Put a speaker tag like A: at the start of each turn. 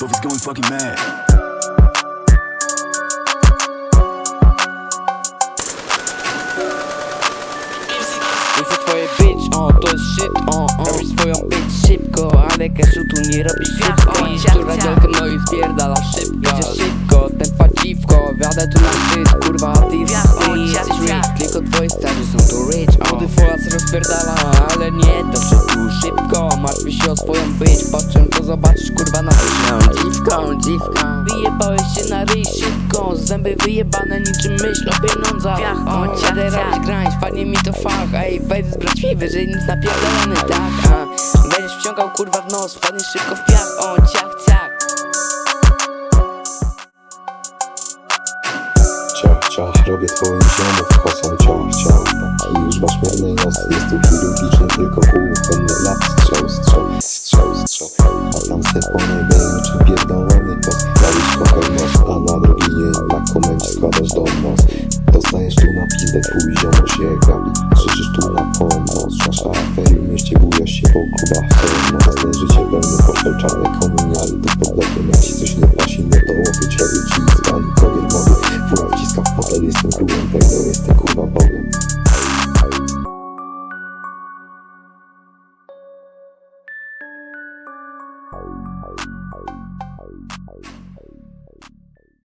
A: both is going fucking mad.
B: Twoje bitch, o to jest shit, o, o. Robisz swoją bitch szybko, ale cashu tu nie robisz szybko I szczura działkę, no i spierdala szybko. Idzie szybko, tempa dziwko, wiadę tu na shit Kurwa, ty jesteś rich. Tylko twoi starzy są tu rich Młody folas rozpierdala, ale nie swoją bitch, po czym to zobaczysz kurwa na pyszną Dziwką, dziwką Wyjebałeś się na ryj szybko Zęby wyjebane niczym myśl o pieniądzach. O, jadę robić grań, wpadnie mi to fach. Ej, wejdź z braćliwy, że nic napierdolony, tak a. Będziesz wciągał kurwa w nos, wpadniesz szybko w piach. O, ciach, ciach.
C: Ciach, ciach, robię twoich ziomów kosą ciach, ciach A już masz mierny nos, jest tu chirurgiczny tylko kuchenny lat Strzał, strzał, strzał, strzał Po niebie niczym pierdolony kos Walisz kochaj nos, a na drugi dzień na komendzie składasz do nos. Dostajesz tu na pizdę, twój ziomuś je grabi Krzyczysz tu na pomoc, masz afery w mieście Bujasz się po klubach, co noc Życie pełne poszel, czarne kominiary Tu pod blokiem